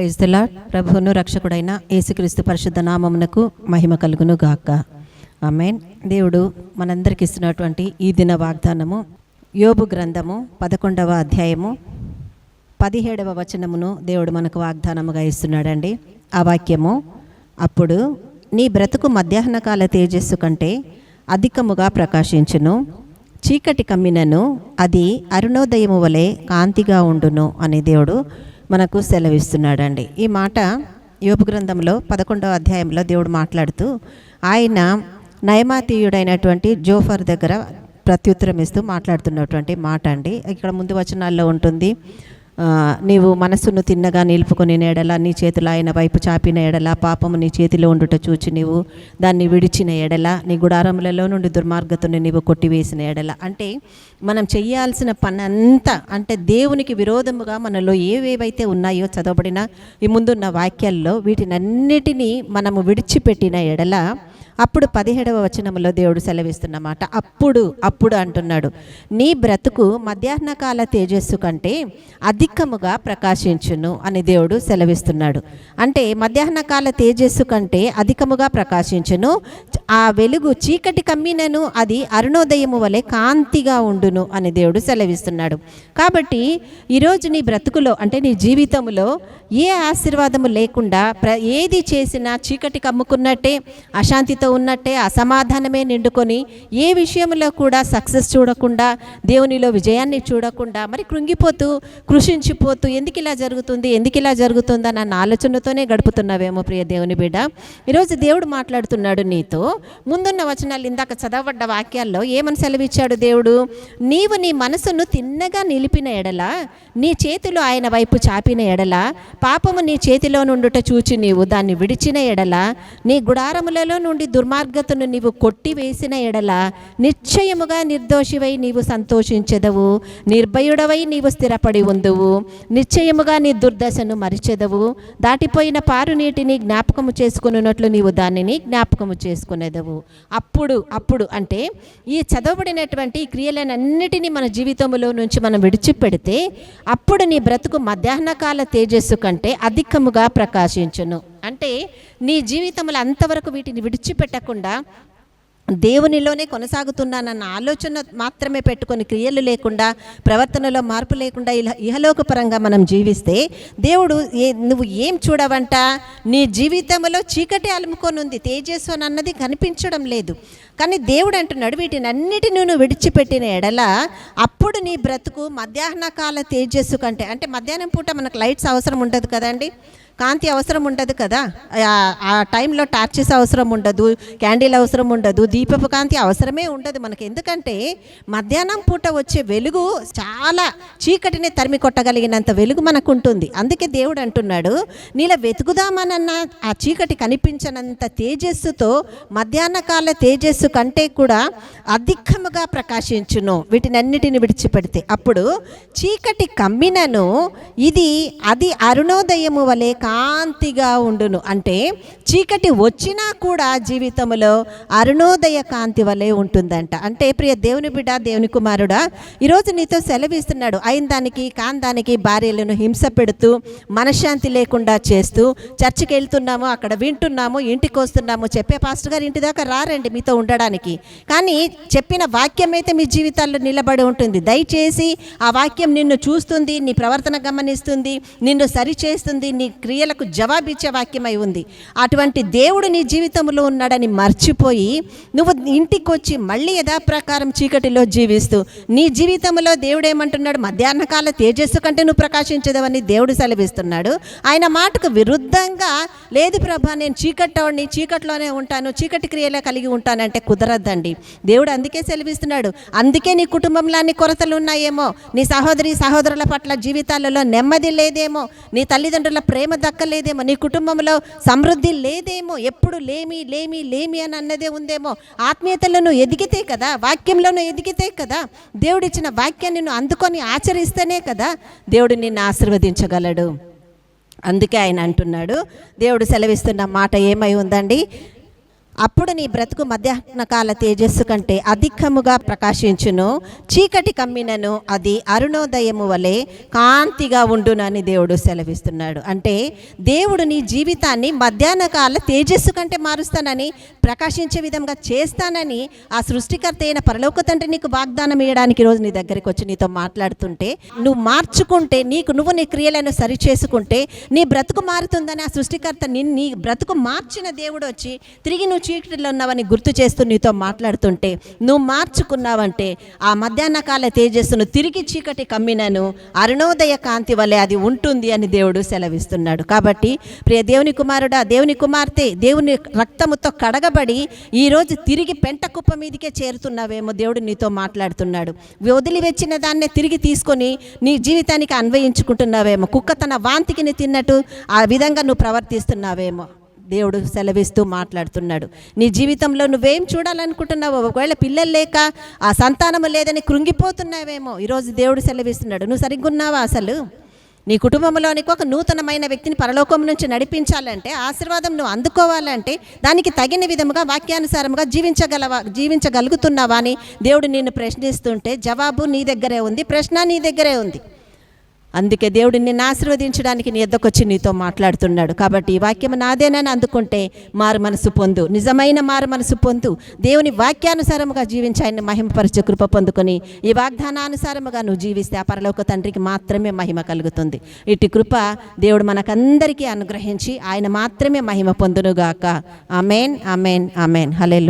Praise దిలా ప్రభువును రక్షకుడైన యేసుక్రీస్తు పరిశుద్ధ నామమునకు మహిమ కలుగును గాక ఆమెన్ దేవుడు మనందరికి ఇస్తున్నటువంటి ఈ దిన వాగ్దానము యోబు గ్రంథము పదకొండవ అధ్యాయము పదిహేడవ వచనమును దేవుడు మనకు వాగ్దానముగా ఇస్తున్నాడండి. ఆ వాక్యము అప్పుడు నీ బ్రతుకు మధ్యాహ్న కాల తేజస్సు కంటే అధికముగా ప్రకాశించును. చీకటి కమ్మినను అది అరుణోదయము వలె కాంతిగా ఉండును అని దేవుడు మనకు సెలవిస్తున్నాడండి. ఈ మాట యోపు గ్రంథంలో పదకొండవ అధ్యాయంలో దేవుడు మాట్లాడుతూ ఆయన నయమాతీయుడైనటువంటి జోఫర్ దగ్గర ప్రత్యుత్తరం ఇస్తూ మాట్లాడుతున్నటువంటి మాట అండి ఇక్కడ ముందు వచనాల్లో ఉంటుంది నీవు మనస్సును తిన్నగా నిలుపుకొని ఎడల నీ చేతులు ఆయన వైపు చాపిన ఎడల పాపము నీ చేతిలో ఉండుట చూచి నీవు దాన్ని విడిచిన ఎడల నీ గుడారములలో నుండి దుర్మార్గతను నీవు కొట్టివేసిన ఎడల. అంటే మనం చేయాల్సిన పని అంతా అంటే దేవునికి విరోధముగా మనలో ఏవేవైతే ఉన్నాయో చదవబడిన ఈ ముందున్న వాక్యాల్లో వీటినన్నిటినీ మనము విడిచిపెట్టిన ఎడల అప్పుడు పదిహేడవ వచనంలో దేవుడు సెలవిస్తున్నమాట. అప్పుడు అప్పుడు అంటున్నాడు నీ బ్రతుకు మధ్యాహ్న కాల తేజస్సు కంటే అధికముగా ప్రకాశించును అని దేవుడు సెలవిస్తున్నాడు. అంటే మధ్యాహ్న కాల తేజస్సు కంటే అధికముగా ప్రకాశించును ఆ వెలుగు చీకటి కమ్మినను అది అరుణోదయము వలె కాంతిగా ఉండును అని దేవుడు సెలవిస్తున్నాడు. కాబట్టి ఈరోజు నీ బ్రతుకులో అంటే నీ జీవితంలో ఏ ఆశీర్వాదము లేకుండా ప్ర ఏది చేసినా చీకటి కమ్ముకున్నట్టే అశాంతి అశాంతితో ఉన్నట్టే అసమాధానమే నిండుకొని ఏ విషయంలో కూడా సక్సెస్ చూడకుండా దేవునిలో విజయాన్ని చూడకుండా మరి కృంగిపోతూ కృషించిపోతూ ఎందుకు ఇలా జరుగుతుంది ఎందుకు ఇలా జరుగుతుంది అన్న ఆలోచనతోనే గడుపుతున్నావేమో ప్రియ దేవుని బిడ్డ. ఈరోజు దేవుడు మాట్లాడుతున్నాడు నీతో. ముందున్న వచనాలు ఇందాక చదవబడ్డ వాక్యాల్లో ఏమని సెలవిచ్చాడు దేవుడు? నీవు నీ మనసును తిన్నగా నిలిపిన ఎడల నీ చేతులు ఆయన వైపు చాపిన ఎడల పాపము నీ చేతిలో నుండుట చూచి నీవు దాన్ని విడిచిన ఎడల నీ గుడారములలో నుండి దుర్మార్గతను నీవు కొట్టివేసిన ఎడల నిశ్చయముగా నిర్దోషివై నీవు సంతోషించెదవు నిర్భయుడవై నీవు స్థిరపడి ఉందువు నిశ్చయముగా నీ దుర్దశను మరిచెదవు దాటిపోయిన పారు నీటిని జ్ఞాపకము చేసుకున్నట్లు నీవు దానిని జ్ఞాపకము చేసుకునేదవు. అప్పుడు అప్పుడు అంటే ఈ చదవబడినటువంటి క్రియలనన్నిటినీ మన జీవితంలో నుంచి మనం విడిచిపెడితే అప్పుడు నీ బ్రతుకు మధ్యాహ్న కాల తేజస్సు కంటే అధికముగా ప్రకాశించును. అంటే నీ జీవితంలో అంతవరకు వీటిని విడిచిపెట్టకుండా దేవునిలోనే కొనసాగుతున్నానన్న ఆలోచన మాత్రమే పెట్టుకొని క్రియలు లేకుండా ప్రవర్తనలో మార్పు లేకుండా ఇహలోకపరంగా మనం జీవిస్తే దేవుడు ఏ నువ్వు ఏం చూడవంట? నీ జీవితంలో చీకటి అలుముకొని ఉంది తేజస్సు అని అన్నది కనిపించడం లేదు. కానీ దేవుడు అంటున్నాడు వీటిని అన్నిటిని నువ్వు విడిచిపెట్టిన ఎడల అప్పుడు నీ బ్రతుకు మధ్యాహ్న కాల తేజస్సు కంటే అంటే మధ్యాహ్నం పూట మనకు లైట్స్ అవసరం ఉండదు కదండి? కాంతి అవసరం ఉండదు కదా. ఆ- టైంలో టార్చెస్ అవసరం ఉండదు క్యాండిల్ అవసరం ఉండదు దీపపు కాంతి అవసరమే ఉండదు మనకి. ఎందుకంటే మధ్యాహ్నం పూట వచ్చే వెలుగు చాలా చీకటిని తరిమి కొట్టగలిగినంత వెలుగు మనకు ఉంటుంది అందుకే దేవుడు అంటున్నాడు నీలా వెతుకుదామనన్న ఆ చీకటి కనిపించనంత తేజస్సుతో మధ్యాహ్న కాల తేజస్సు కంటే కూడా అధికముగా ప్రకాశించును వీటినన్నిటిని విడిచిపెడితే. అప్పుడు చీకటి కమ్మినను ఇది అది అరుణోదయము వలె కాంతిగా ఉండును. అంటే చీకటి వచ్చినా కూడా జీవితంలో అరుణోదయ కాంతి వలె ఉంటుందంట. అంటే ప్రియ దేవుని బిడ్డ దేవుని కుమారుడా ఈరోజు నీతో సెలవిస్తున్నాడు. అయిన దానికి కాంతానికి భార్యలను హింస పెడుతూ మనశ్శాంతి లేకుండా చేస్తూ చర్చికి వెళ్తున్నాము అక్కడ వింటున్నాము ఇంటికి వస్తున్నాము చెప్పే పాస్టర్ గారు ఇంటి దాకా రారండి మీతో ఉండడానికి. కానీ చెప్పిన వాక్యం అయితే మీ జీవితాల్లో నిలబడి ఉంటుంది. దయచేసి ఆ వాక్యం నిన్ను చూస్తుంది నీ ప్రవర్తన గమనిస్తుంది నిన్ను సరిచేస్తుంది నీ క్రియలకు జవాబిచ్చే వాక్యమై ఉంది. అటువంటి దేవుడు నీ జీవితంలో ఉన్నాడని మర్చిపోయి నువ్వు ఇంటికి వచ్చి మళ్ళీ యథాప్రకారం చీకటిలో జీవిస్తూ నీ జీవితంలో దేవుడు ఏమంటున్నాడు మధ్యాహ్నకాల తేజస్సు కంటే నువ్వు ప్రకాశించదవని దేవుడు సెలవిస్తున్నాడు. ఆయన మాటకు విరుద్ధంగా లేదు ప్రభా నేను చీకట్టోడిని చీకట్లోనే ఉంటాను చీకటి క్రియలే కలిగి ఉంటానంటే కుదరద్దండి దేవుడు అందుకే సెలవిస్తున్నాడు. అందుకే నీ కుటుంబంలో అన్ని కొరతలు ఉన్నాయేమో నీ సహోదరి సహోదరుల పట్ల జీవితాలలో నెమ్మది లేదేమో నీ తల్లిదండ్రుల ప్రేమ దక్కలేదేమో నీ కుటుంబంలో సమృద్ధి లేదేమో ఎప్పుడు లేమి లేమి లేమి అని అన్నదే ఉందేమో ఆత్మీయతలను ఎదిగితే కదా వాక్యంలోనూ ఎదిగితే కదా దేవుడిచ్చిన వాక్యాన్ని నువ్వు అందుకొని ఆచరిస్తేనే కదా దేవుడు నిన్ను ఆశీర్వదించగలడు. అందుకే ఆయన అంటున్నాడు దేవుడు సెలవిస్తున్న మాట ఏమై ఉందండి? అప్పుడు నీ బ్రతుకు మధ్యాహ్న కాల తేజస్సు కంటే అధికముగా ప్రకాశించును. చీకటి కమ్మినను అది అరుణోదయము వలె కాంతిగా ఉండునని దేవుడు సెలవిస్తున్నాడు. అంటే దేవుడు నీ జీవితాన్ని మధ్యాహ్న కాల తేజస్సు కంటే మారుస్తానని ప్రకాశించే విధంగా చేస్తానని ఆ సృష్టికర్త అయిన పరలోక తండ్రి నీకు వాగ్దానం ఇవ్వడానికి రోజు నీ దగ్గరికి వచ్చి నీతో మాట్లాడుతుంటే నువ్వు మార్చుకుంటే నీకు నువ్వు నీ క్రియలను సరి చేసుకుంటే నీ బ్రతుకు మారుతుందని ఆ సృష్టికర్త నీ నీ బ్రతుకు మార్చిన దేవుడు వచ్చి తిరిగి నువ్వు చీకటిలో ఉన్నావని గుర్తు చేస్తూ నీతో మాట్లాడుతుంటే నువ్వు మార్చుకున్నావంటే ఆ మధ్యాహ్న కాల తేజస్సును తిరిగి చీకటి కమ్మినను అరుణోదయ కాంతి వలె అది ఉంటుంది అని దేవుడు సెలవిస్తున్నాడు. కాబట్టి ప్రియ దేవుని కుమారుడా దేవుని కుమార్తె దేవుని రక్తముతో కడగబడి ఈరోజు తిరిగి పెంట కుప్ప మీదకే చేరుతున్నావేమో దేవుడు నీతో మాట్లాడుతున్నాడు. వదిలివెచ్చిన దాన్నే తిరిగి తీసుకొని నీ జీవితానికి అన్వయించుకుంటున్నావేమో కుక్క తన వాంతికిని తిన్నట్టు ఆ విధంగా నువ్వు ప్రవర్తిస్తున్నావేమో. దేవుడు సెలవిస్తూ మాట్లాడుతున్నాడు. నీ జీవితంలో నువ్వేం చూడాలనుకుంటున్నావు ఒకవేళ పిల్లలు లేక ఆ సంతానము లేదని కృంగిపోతున్నావేమో ఈరోజు దేవుడు సెలవిస్తున్నాడు. నువ్వు సరిగ్గా ఉన్నావా అసలు? నీ కుటుంబంలోనికి ఒక నూతనమైన వ్యక్తిని పరలోకం నుంచి నడిపించాలంటే ఆశీర్వాదం నువ్వు అందుకోవాలంటే దానికి తగిన విధముగా వాక్యానుసారముగా జీవించగలవా జీవించగలుగుతున్నావా అని దేవుడు నిన్ను ప్రశ్నిస్తుంటే జవాబు నీ దగ్గరే ఉంది ప్రశ్న నీ దగ్గరే ఉంది. అందుకే దేవుడు నిన్ను ఆశీర్వదించడానికి నీ ఎద్దకొచ్చి నీతో మాట్లాడుతున్నాడు. కాబట్టి ఈ వాక్యం నాదేనని అందుకుంటే మారు మనసు పొందు. నిజమైన మారు మనసు పొందు. దేవుని వాక్యానుసారముగా జీవించి ఆయన మహిమపరిచే కృప పొందుకొని ఈ వాగ్దానానుసారముగా నువ్వు జీవిస్తే ఆ పరలోక తండ్రికి మాత్రమే మహిమ కలుగుతుంది. ఇటు కృప దేవుడు మనకందరికీ అనుగ్రహించి ఆయన మాత్రమే మహిమ పొందునుగాక. అమేన్ అమేన్ అమేన్ హలే